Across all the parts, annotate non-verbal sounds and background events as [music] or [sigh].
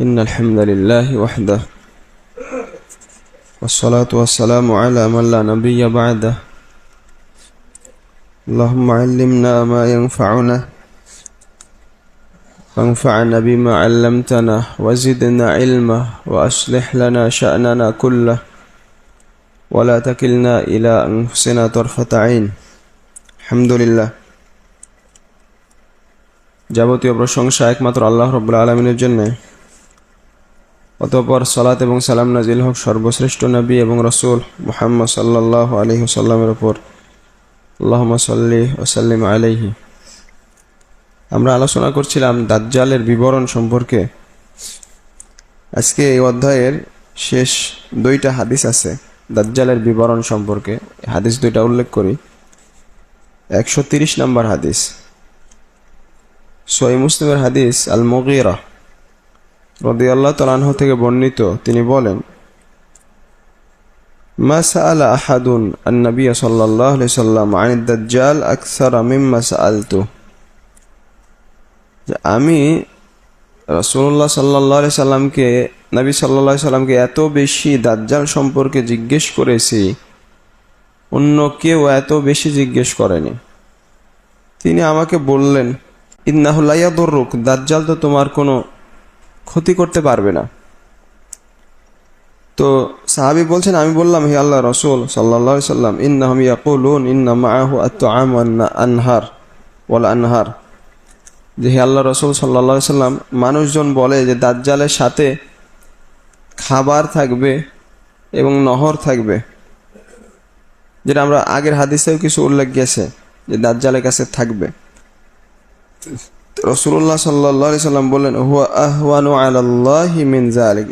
إن الحمد لله وحده والصلاة والسلام على من لا نبي بعده اللهم علمنا ما ينفعنا وانفعنا بما علمتنا وزدنا علما وأصلح لنا شأننا كله ولا تكلنا إلى أنفسنا طرفة عين الحمد لله যাবতীয় প্রশংসা একমাত্র আল্লাহ রব্বুল আলমিনের জন্য অতপর সালাত এবং সালাম নাজিল হক সর্বশ্রেষ্ঠ নবী এবং রসুল মুহাম্মদ সাল্লাহ আলহি সাল্লামের ওপর আল্লাহ সাল্লি ওসাল্লিম আলাইহি। আমরা আলোচনা করছিলাম দাজ্জালের বিবরণ সম্পর্কে। আজকে এই অধ্যায়ের শেষ দুইটা হাদিস আছে দাজ্জালের বিবরণ সম্পর্কে। হাদিস দুইটা উল্লেখ করি। একশো তিরিশ নম্বর হাদিস। সই মুসলিমের হাদিস আল মগিরা রদি আল্লাহ তালাহ থেকে বর্ণিত তিনি বলেন ما سأل أحد النبي صلى الله عليه وسلم عن الدجال أكثر مما سألته যে আমি রসুল্লাহ সাল্লাহ সাল্লামকে নবী সাল্লাহ সাল্লামকে এত বেশি দাজ্জাল সম্পর্কে জিজ্ঞেস করেছি অন্য কেউ এত বেশি জিজ্ঞেস করেনি তিনি আমাকে বললেন ইন্নাহুল্লাইয়াদুরুক দাজ্জাল তো তোমার কোনো ক্ষতি করতে পারবে না। তো সাহাবি বলছেন, আমি বললাম, হে আল্লাহ রসুল সাল্লাহ সাল্লাম, ইন্নাহম ইয়াকুলুন আনহার, ওয়াল আনহার। যে হে আল্লাহ রসুল সাল্লা সাল্লাম, মানুষজন বলে যে দাজ্জালের সাথে খাবার থাকবে এবং নহর থাকবে। যেটা আমরা আগের হাদিসেও কিছু উল্লেখ গেছে যে দাজ্জালের কাছে থাকবে। রসুল্লাহ সাল্লাহ সাল্লাম বললেন, হুয়া আহওয়ানু আলাল্লাহি মিন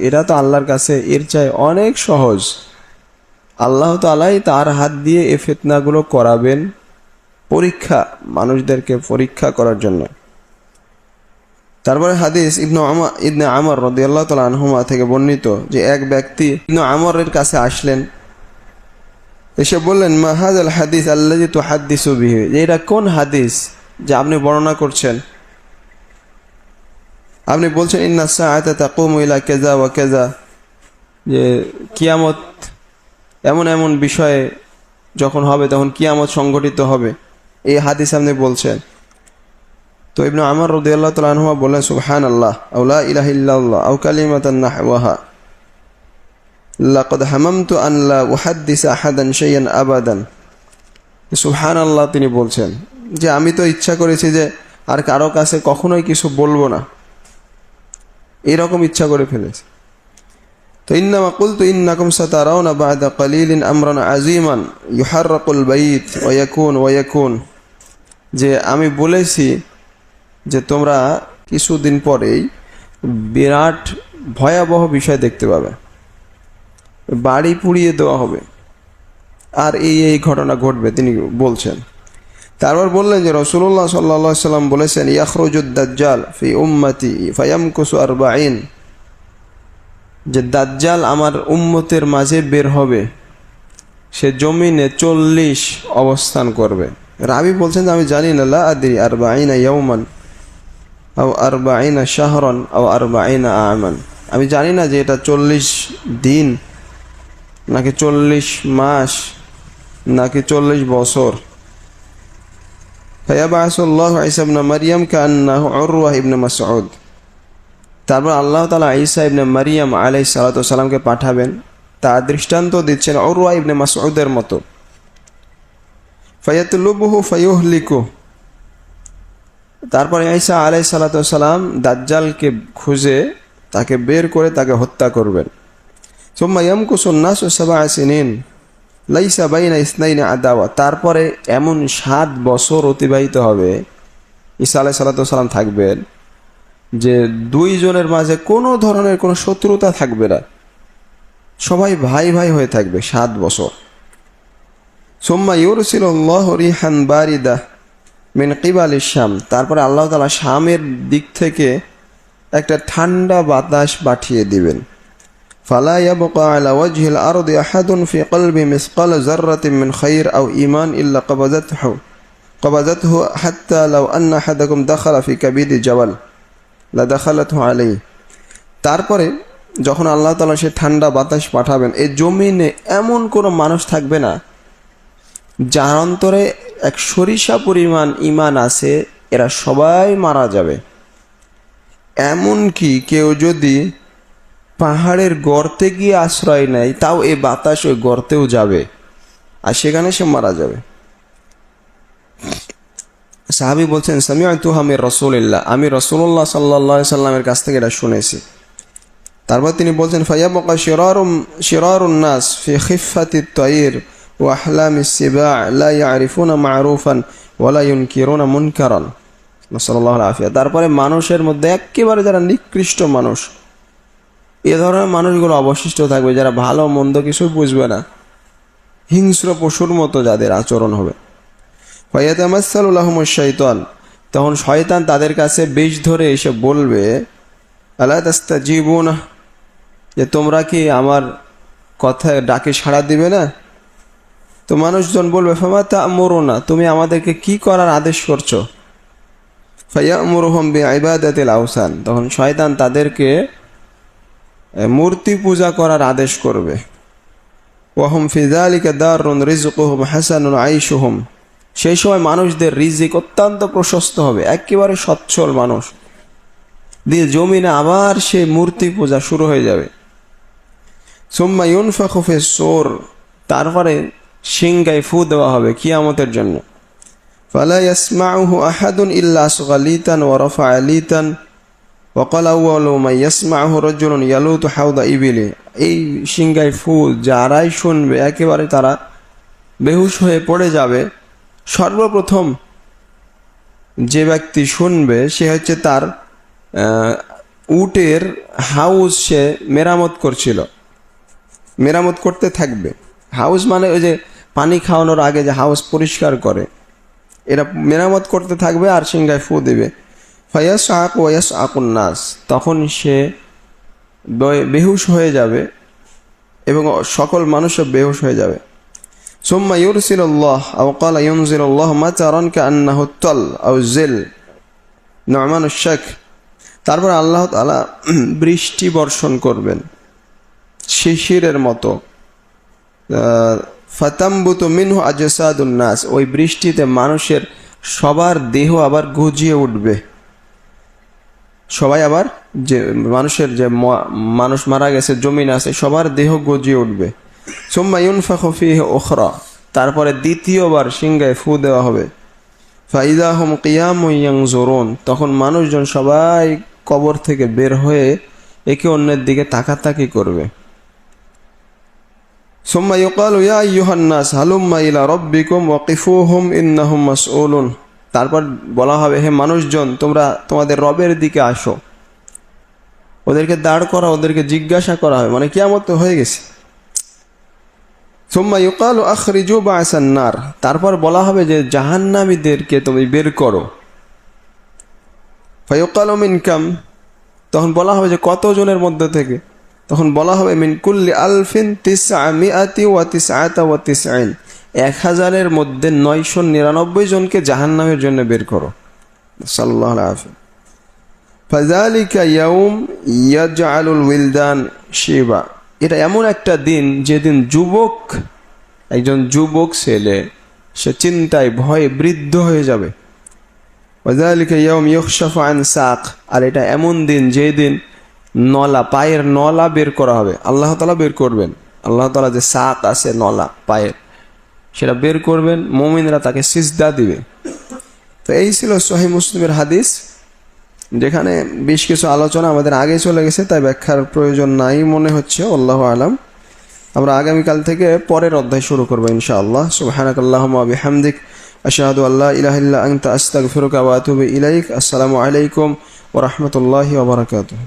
এটা তো আল্লাহর কাছে এর চাই অনেক সহজ। আল্লাহ তালাই তার হাত দিয়ে এ ফেতনাগুলো করাবেন পরীক্ষা, মানুষদেরকে পরীক্ষা করার জন্য। তারপরে হাদিস ইবনু আমা, ইবনে আমর রদি আল্লাহ তালা আনহুমা থেকে বর্ণিত যে এক ব্যক্তি ইবনু আমরের কাছে আসলেন। এসে বললেন মাহাজ আল হাদিস আল্লাহ তো হাদিস বিহে? যে এটা কোন হাদিস যে আপনি বর্ণনা করছেন? আপনি বলছেন, ইন্না সাআতা তাকুমু ইলা কেজা ওয়া কেজা। যে কিয়ামত এমন এমন বিষয়ে যখন হবে, তখন কিয়ামত সংগঠিত হবে। এই হাদিস আপনি বলছেন। তো ইবনু আমার রদি আল্লাহ তালুমা বললেন সুবহান আল্লাহ আউলা ইলাহ ইল্লাল্লাহ আউ কালিমাতান নাহওয়াহা। লাকদ হামামতু আন লা উহাদ্দিস আহাদান আবাদান। সুবহান আল্লাহ তিনি বলছেন যে, আমি তো ইচ্ছা করেছি যে, আর কারও কাছে কখনোই কিছু বলব না। এরকম ইচ্ছা করে ফেলেছি। তো ইন্নামা কুলতু ইন্নাকুম সাতারাউনা বাদা কালিলিন আমরান আজিমান ইউহাররাকুল বাইত ওয়াকুন ওয়াকুন। যে আমি বলেছি যে তোমরা কিছুদিন পরেই বিরাট ভয়াবহ বিষয় দেখতে পাবে। বাড়ি পুড়িয়ে দেওয়া হবে। আর এই এই ঘটনা ঘটবে, তিনি বলছেন। তারপর বললেন যে রসুল্লাহ সাল্লা সাল্লাম বলেছেন ইয়াখরুজুদ্দাজ্জাল ফি উম্মতি ফয়াম ফায়ামকুসু আরবাইন যে দাজ্জাল আমার উম্মতের মাঝে বের হবে, সে জমিনে চল্লিশ অবস্থান করবে। রাবি বলছেন যে, আমি জানি না, লা আদি আরবাইনা ইয়ৌমান আও আরবাইনা শাহরন আও আরবাইনা আমান। আমি জানি না যে এটা চল্লিশ দিন, নাকি চল্লিশ মাস, নাকি চল্লিশ বছর। ফয়াবাস আল্লাহ ইসা ইবনা মারিয়াম কান্না অরুয়াহ ইবনা মাসউদ তারপর আল্লাহ তালা ঈসা ইবনে মারিয়াম আলাই সালাত পাঠাবেন। তা দৃষ্টান্ত দিচ্ছেন অরুয়া ইবনে মাসউদের মতো। ফয়াতুল্লুবহু ফয়ুহলিকু। তারপর ঈসা আলাই সালাত সালাম দাজ্জালকে খুঁজে তাকে বের করে তাকে হত্যা করবেন। সোম্মা ইয়ামকুসুন্নাস সাবা আসিনিন লাইসা বাইনা ইসনাইনা আদাওয়া। তারপরে এমন সাত বছর অতিবাহিত হবে, ঈসা আলাই সাল্লাম থাকবেন, যে দুইজনের মাঝে কোনো ধরনের কোনো শত্রুতা থাকবে না। সবাই ভাই ভাই হয়ে থাকবে সাত বছর। সোম্মা ইউরসিল্লাহ রিহান বারিদা মিন কিবাল শাম। তারপরে আল্লাহ তালা শামের দিক থেকে একটা ঠান্ডা বাতাস পাঠিয়ে দিবেন। فلا يبقى على وجه الأرض أحد في قلب مثقال ذرة من خير أو إيمان إلا قبضته قبضته حتى لو أن أحدكم دخل في كبيد جبل لدخلته عليه তারপরে যখন আল্লাহ তালা সে ঠান্ডা বাতাস পাঠাবেন এই জমিনে এমন কোনো মানুষ থাকবে না যার অন্তরে এক সরিষা পরিমাণ ইমান আছে এরা সবাই মারা যাবে এমন কি কেউ যদি পাহাড়ের গর্তে গিয়ে আশ্রয় নেয়, তাও এ বাতাস ওই গর্তেও যাবে। আর সেখানে সে মারা যাবে। সাহাবি বলছেন সামিয়াতু আমি রসুলিল্লাহ। আমি রসুল্লাহ সাল্লাহ সাল্লামের কাছ থেকে এটা শুনেছি। তারপর তিনি বলছেন ফাইয়াবকা তারপরে মানুষের মধ্যে একেবারে যারা নিকৃষ্ট মানুষ এ ধরনের মানুষগুলো অবশিষ্ট থাকবে, যারা ভালো মন্দ কিছু বুঝবে না। হিংস্র পশুর মতো যাদের আচরণ হবে। ফয়াতামাসাল্লাহম শৈতান তখন শয়তান তাদের কাছে বিষ ধরে এসে বলবে আল্লাহ জীবন যে, তোমরা কি আমার কথায় ডাকে সাড়া দিবে না? তো মানুষজন বলবে, ফামা তা মরো না তুমি আমাদেরকে কি করার আদেশ করছ? ফাইয়া মুরহম বে ইবাদাতিল আউসান তখন শয়তান তাদেরকে মূর্তি পূজা করার আদেশ করবে। ওয়াহুম ফিজালিকা দারুণ রিজকুহুম হাসানুন আইশুহুম। সেই সময় মানুষদের রিজিক অত্যন্ত প্রশস্ত হবে, একেবারে সচ্ছল মানুষ। দিয়ে জমিনে আবার সেই মূর্তি পূজা শুরু হয়ে যাবে। সুম্মা ইউনফাখুফে সোর, তারপরে সিংগায় ফু দেওয়া হবে কিয়ামতের জন্য। ফালা ইয়াসমাউহু আহাদুন ইল্লা সুগালিতান ওয়া রাফা'a মা ইয়াসমাউহু রাজুলুন ইয়ালুতু হাউদা ইবিলি এই সিংগায় ফু যারাই শুনবে, একেবারে তারা বেহুশ হয়ে পড়ে যাবে। সর্বপ্রথম যে ব্যক্তি শুনবে, সে হচ্ছে তার উটের হাউস সে মেরামত করছিল। মেরামত করতে থাকবে। হাউস মানে ওই যে পানি খাওয়ানোর আগে যে হাউস পরিষ্কার করে। এরা মেরামত করতে থাকবে আর সিংহায় ফু দেবে। ফয়াস আক ওয়াস আকুন নাস তখন সে বে- বেহুশ হয়ে যাবে এবং সকল মানুষও বেহুশ হয়ে যাবে ثم يرسل الله أو قال ينزل الله مطرا كأنه الطل أو الزل نعمان الشك তারপর আল্লাহ তাআলা [clears throat] বৃষ্টি বর্ষণ করবেন শিশিরের মতো ফাতাম্বুত মিনহু আজসাদুন নাস ওই বৃষ্টিতে মানুষের সবার দেহ আবার গজিয়ে উঠবে সবাই আবার যে মানুষের যে মানুষ মারা গেছে, জমিন আছে, সবার দেহ গজিয়ে উঠবে। সুম্মা ইউনফাখু ফিহি উখরা। তারপরে দ্বিতীয়বার সিংহায় ফু দেওয়া হবে। ফাইদা হুম কিয়ামু ইয়ানজুরুন তখন মানুষজন সবাই কবর থেকে বের হয়ে একে অন্যের দিকে তাকাতাকি করবে। সুম্মা ইউকালু ইয়া আইয়ুহান নাস, হালুম্মা ইলা রাব্বিকুম ওয়াকিফুহুম ইন্নাহুম মাসউলুন। তারপর বলা হবে, হে মানুষজন, তোমরা তোমাদের রবের দিকে আসো। ওদেরকে দাঁড় করা, ওদেরকে জিজ্ঞাসা করা হয় মানে কিয়ামত হয়ে গেছে। সুম্মা ইউকালু আখরিজু বাসান নার। তারপর বলা হবে যে, জাহান্নামীদেরকে তুমি বের করো। ফায়ুকালু মিনকাম, তখন বলা হবে যে, কতজনের মধ্যে থেকে? তখন বলা হবে, মিন কুল্লি আলফিন তিসআমিআতি ওয়া তিসআতা ওয়া তিসআইন এক হাজারের মধ্যে নয়শো নিরানব্বই জনকে জাহান্নামের জন্য বের করো। সাল্লাহ উইলদান শিবা। এটা এমন একটা দিন যেদিন যুবক, একজন যুবক ছেলে, সে চিন্তায়, ভয়ে বৃদ্ধ হয়ে যাবে। আর এটা এমন দিন যে দিন নলা, পায়ের নলা বের করা হবে। আল্লাহ তাআলা বের করবেন। আল্লাহ তাআলা যে সাক আছে, নলা, পায়ের সেটা বের করবেন, মুমিনরা তাকে সিজদা দিবে। তো এই ছিল সহি মুসলিমের হাদিস, যেখানে বেশ কিছু আলোচনা আমাদের আগে চলে গেছে, তাই ব্যাখ্যার প্রয়োজন নাই মনে হচ্ছে, আল্লাহ আলাম। আমরা আগামীকাল থেকে পরের অধ্যায় শুরু করব ইনশাআল্লাহ। সুবহানাকাল্লাহুম্মা ওয়া বিহামদিক, আশহাদু আল্লা ইলাহা ইল্লা আনতা, আস্তাগফিরুকা ওয়া আতুবু ইলাইক। আসসালামু আলাইকুম ওয়া রাহমাতুল্লাহি ওয়া বারাকাতুহু।